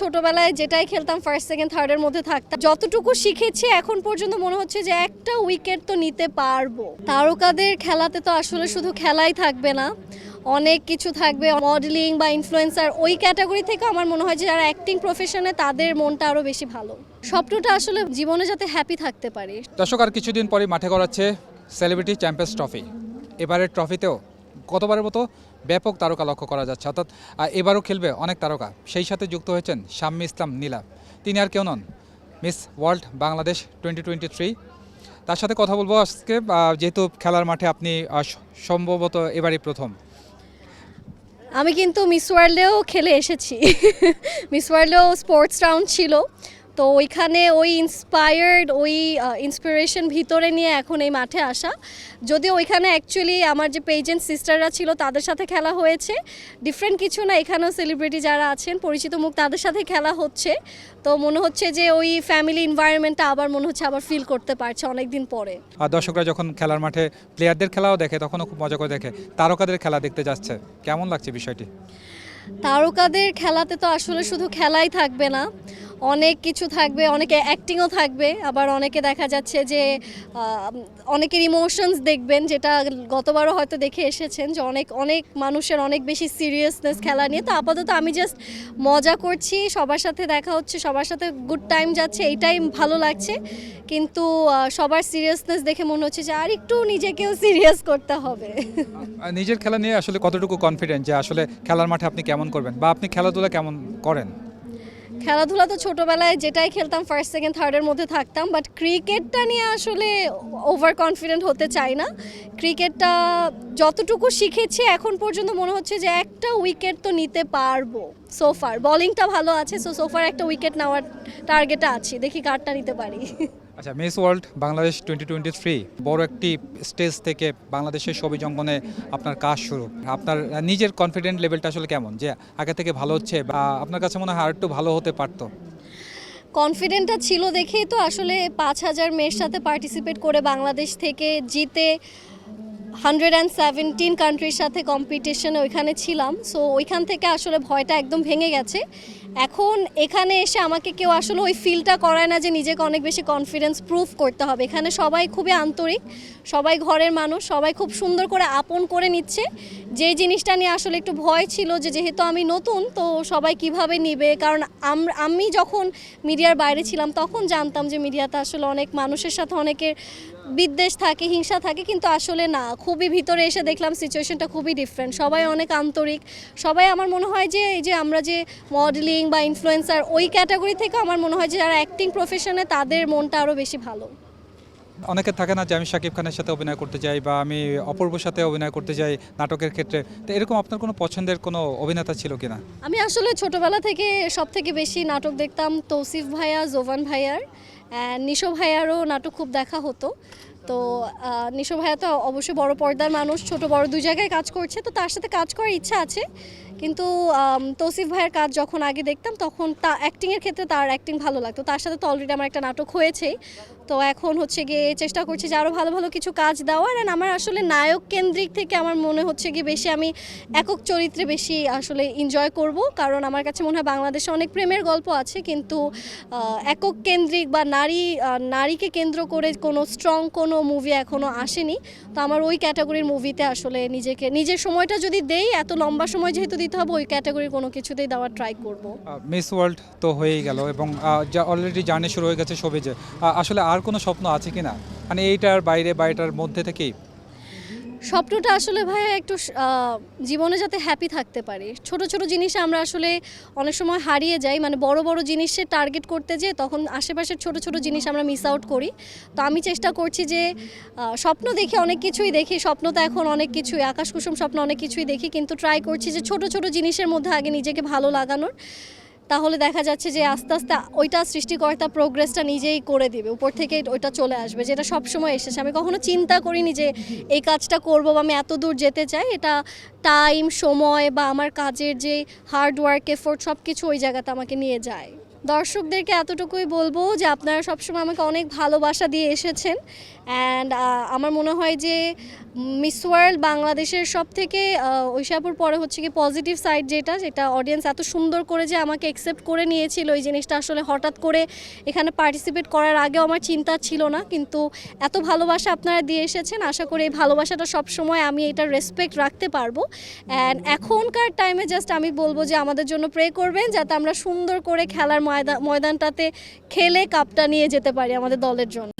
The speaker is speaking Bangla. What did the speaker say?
ছোটবেলায় যেটাই খেলতাম ফার্স্ট সেকেন্ড থার্ডের মধ্যে থাকতাম। যতটুকু শিখেছি, এখন পর্যন্ত মনে হচ্ছে যে একটা উইকেট তো নিতে পারব। তারকাদের খেলাতে তো আসলে শুধু খেলাই থাকবে না, অনেক কিছু থাকবে। মডেলিং বা ইনফ্লুয়েন্সার ওই ক্যাটাগরি থেকে আমার মনে হয় যে যারা অ্যাক্টিং প্রফেশনে তাদের মনটা আরও বেশি ভালো। স্বপ্নটা আসলে জীবনে যাতে হ্যাপি থাকতে পারি। দর্শক, আর কিছুদিন পরে মাঠে গড়াচ্ছে সেলিব্রিটি চ্যাম্পিয়ন্স ট্রফি এবারের ট্রফিতেও গতবারের মতো ব্যাপক তারকা লক্ষ্য করা যাচ্ছে। অর্থাৎ এবারও খেলবে অনেক তারকা। সেই সাথে যুক্ত হয়েছেন শাম্মী ইসলাম নীলা। তিনি আর কেউ নন। Miss World Bangladesh twenty twenty three. তার সাথে কথা বলব আজকে যেহেতু খেলার মাঠে আপনি সম্ভবত এবারই প্রথম। আমি কিন্তু মিস ওয়ার্ল্ডেও খেলে এসেছি। মিস ওয়ার্ল্ডেও স্পোর্টস রাউন্ড ছিল। তো ওইখানে ওই ইন্সপায়ার্ড ওই ইন্সপিরেশন ভিতরে নিয়ে এখন এই মাঠে আসা। যদিও ওইখানে অ্যাকচুয়ালি আমার যে পেজেন্ট সিস্টাররা ছিল তাদের সাথে খেলা হয়েছে। ডিফারেন্ট কিছু না এখানেও সেলিব্রিটি যারা আছেন পরিচিত মুখ তাদের সাথে খেলা হচ্ছে। তো মনে হচ্ছে যে ওই ফ্যামিলি এনভায়রনমেন্টটা আবার মনে হচ্ছে আবার ফিল করতে পারছে অনেক দিন পরে। আর দর্শকরা যখন খেলার মাঠে প্লেয়ারদের খেলাও দেখে তখনও খুব মজা করে দেখে। তারকাদের খেলা দেখতে যাচ্ছে। কেমন লাগছে বিষয়টি? তারকাদের খেলাতে তো আসলে শুধু খেলাই থাকবে না। অনেক কিছু থাকবে, অনেকে অ্যাক্টিংও থাকবে, আবার অনেকে দেখা যাচ্ছে যে অনেকের ইমোশনস দেখবেন যেটা গতবারও হয়তো দেখে এসেছেন যে অনেক অনেক মানুষের অনেক বেশি সিরিয়াসনেস খেলা নিয়ে। তো আপাতত আমি জাস্ট মজা করছি, সবার সাথে দেখা হচ্ছে, সবার সাথে গুড টাইম যাচ্ছে এইটাই ভালো লাগছে। কিন্তু সবার সিরিয়াসনেস দেখে মনে হচ্ছে যে আর একটু নিজেকেও সিরিয়াস করতে হবে। নিজের খেলা নিয়ে আসলে কতটুকু কনফিডেন্ট যে আসলে খেলার মাঠে আপনি কেমন করবেন? বা আপনি খেলাধুলা কেমন করেন? খেলাধুলা তো ছোটবেলায় যেটাই খেলতাম ফার্স্ট সেকেন্ড থার্ডের মধ্যে থাকতাম বাট ক্রিকেটটা নিয়ে আসলে ওভার কনফিডেন্ট হতে চাই না। ক্রিকেটটা যতটুকু শিখেছি, এখন পর্যন্ত মনে হচ্ছে যে একটা উইকেট তো নিতে পারব সোফার বলিংটা ভালো আছে সো সোফার একটা উইকেট নেওয়ার টার্গেটে আছে। দেখি কার্ডটা নিতে পারি। আচ্ছা Miss World Bangladesh twenty twenty three বড় একটি স্টেজ থেকে বাংলাদেশের ছবি জঙ্গনে আপনার কাজ শুরু। আপনার নিজের কনফিডেন্ট লেভেলটা আসলে কেমন? যে আগে থেকে ভালো হচ্ছে বা আপনার কাছে মনে হয় আর একটু ভালো হতে পারতো? কনফিডেন্টটা ছিল দেখেই তো আসলে পাঁচ হাজার মেয়ের সাথে পার্টিসিপেট করে বাংলাদেশ থেকে জিতে হান্ড্রেড অ্যান্ড সেভেন্টিন কান্ট্রির সাথে কম্পিটিশনে ওইখানে ছিলাম। সো ওইখান থেকে আসলে ভয়টা একদম ভেঙে গেছে। এখন এখানে এসে আমাকে কেউ আসলে ওই ফিলটা করায় না যে নিজেকে অনেক বেশি কনফিডেন্স প্রুফ করতে হবে। এখানে সবাই খুবই আন্তরিক, সবাই ঘরের মানুষ, সবাই খুব সুন্দর করে আপন করে নিচ্ছে। যে জিনিসটা নিয়ে আসলে একটু ভয় ছিল যে যেহেতু আমি নতুন, তো সবাই কীভাবে নিবে? কারণ আম- যখন মিডিয়ার বাইরে ছিলাম, তখন জানতাম যে মিডিয়াতে আসলে অনেক মানুষের সাথে অনেকের বিদ্বেষ থাকে, হিংসা থাকে, কিন্তু আসলে না। খুবই ভিতরে এসে দেখলাম সিচুয়েশনটা খুবই ডিফারেন্ট সবাই অনেক আন্তরিক। সবাই আমার মনে হয় যে, এই যে আমরা যে মডেলিং বা ইনফ্লুয়েন্সার ওই ক্যাটাগরি থেকে আমার মনে হয় যে যারা অ্যাক্টিং প্রফেশনে তাদের মনটা আরও বেশি ভালো। অনেকে থাকে না যে আমি শাকিব খানের সাথে অভিনয় করতে যাই বা আমি অপূর্বর সাথে অভিনয় করতে যাই নাটকের ক্ষেত্রে। তো এরকম আপনার কোনো পছন্দের কোনো অভিনেতা ছিল কিনা? আমি আসলে ছোটবেলা থেকে সব থেকে বেশি নাটক দেখতাম তৌসিফ ভাইয়া জোভান ভাইয়ার। অ্যান্ড নিশো ভাইয়ারও নাটক খুব দেখা হতো। তো নিশো ভাইয়া তো অবশ্যই বড় পর্দার মানুষ ছোট বড় দুই জায়গায় কাজ করছে। তো তার সাথে কাজ করার ইচ্ছা আছে। কিন্তু তৌসিফ ভাইয়ের কাজ যখন আগে দেখতাম, তখন তা অ্যাক্টিংয়ের ক্ষেত্রে তার অ্যাক্টিং ভালো লাগতো। তার সাথে তো অলরেডি আমার একটা নাটক হয়েছেই। তো এখন হচ্ছে গিয়ে চেষ্টা করছি যে আরও ভালো ভালো কিছু কাজ দেওয়ার। অ্যান্ড আমার আসলে নায়ক কেন্দ্রিক থেকে আমার মনে হচ্ছে গিয়ে বেশি আমি একক চরিত্রে বেশি আসলে এনজয় করব। কারণ আমার কাছে মনে হয় বাংলাদেশে অনেক প্রেমের গল্প আছে, কিন্তু একক কেন্দ্রিক বা নারী নারীকে কেন্দ্র করে কোনো স্ট্রং কোনো মুভি এখনও আসেনি। তো আমার ওই ক্যাটাগরির মুভিতে আসলে নিজেকে, নিজের সময়টা যদি দেই, এত লম্বা সময় যেহেতু দিতে হবে, ওই ক্যাটাগরির কোনো কিছুতেই দেওয়ার ট্রাই করব। মিস ওয়ার্ল্ড তো হয়েই গেল এবং যা অলরেডি জার্নি শুরু হয়ে গেছে সবে যে। আসলে আর কোনো স্বপ্ন আছে কি না মানে এইটার বাইরে বা মধ্যে থেকেই। স্বপ্নটা আসলে ভাইয়া একটু জীবনে যাতে হ্যাপি থাকতে পারি। ছোট ছোট জিনিসে আমরা আসলে অনেক সময় হারিয়ে যাই। মানে বড় বড় জিনিসের টার্গেট করতে যেয়ে তখন আশেপাশের ছোট ছোট জিনিস আমরা মিস আউট করি। তো আমি চেষ্টা করছি যে স্বপ্ন দেখি অনেক কিছুই দেখি। স্বপ্ন তো এখন অনেক কিছুই আকাশ কুসুম স্বপ্ন অনেক কিছুই দেখি। কিন্তু ট্রাই করছি যে ছোট ছোট জিনিসের মধ্যে আগে নিজেকে ভালো লাগানোর। তাহলে দেখা যাচ্ছে যে আস্তে আস্তে ওইটা সৃষ্টিকর্তা প্রোগ্রেসটা নিজেই করে দিবে। উপর থেকে ওইটা চলে আসবে, যেটা সব সময় এসেছে। আমি কখনো চিন্তা করিনি যে এই কাজটা করব বা আমি এত দূর যেতে চাই। এটা টাইম সময় বা আমার কাজের যে হার্ডওয়ার্ক এফোর্ট সব কিছু ওই জায়গাতে আমাকে নিয়ে যায়। দর্শকদেরকে এতটুকুই বলব যে আপনারা সবসময় আমাকে অনেক ভালোবাসা দিয়ে এসেছেন। অ্যান্ড আমার মনে হয় যে মিস ওয়ার্ল্ড বাংলাদেশের সব থেকে ঐশাপুর পরে হচ্ছে কি পজিটিভ সাইড যেটা যেটা অডিয়েন্স এত সুন্দর করে যে আমাকে অ্যাকসেপ্ট করে নিয়েছিল ওই জিনিসটা আসলে হঠাৎ করে এখানে পার্টিসিপেট করার আগেও আমার চিন্তা ছিল না। কিন্তু এত ভালোবাসা আপনারা দিয়ে এসেছেন, আশা করি এই ভালোবাসাটা সব সময় আমি এটা রেসপেক্ট রাখতে পারব। অ্যান্ড এখনকার টাইমে জাস্ট আমি বলব যে আমাদের জন্য প্রে করবেন, যাতে আমরা সুন্দর করে খেলার ময়দানটাতে খেলে কাপটা নিয়ে যেতে পারি আমাদের দলের জন্য।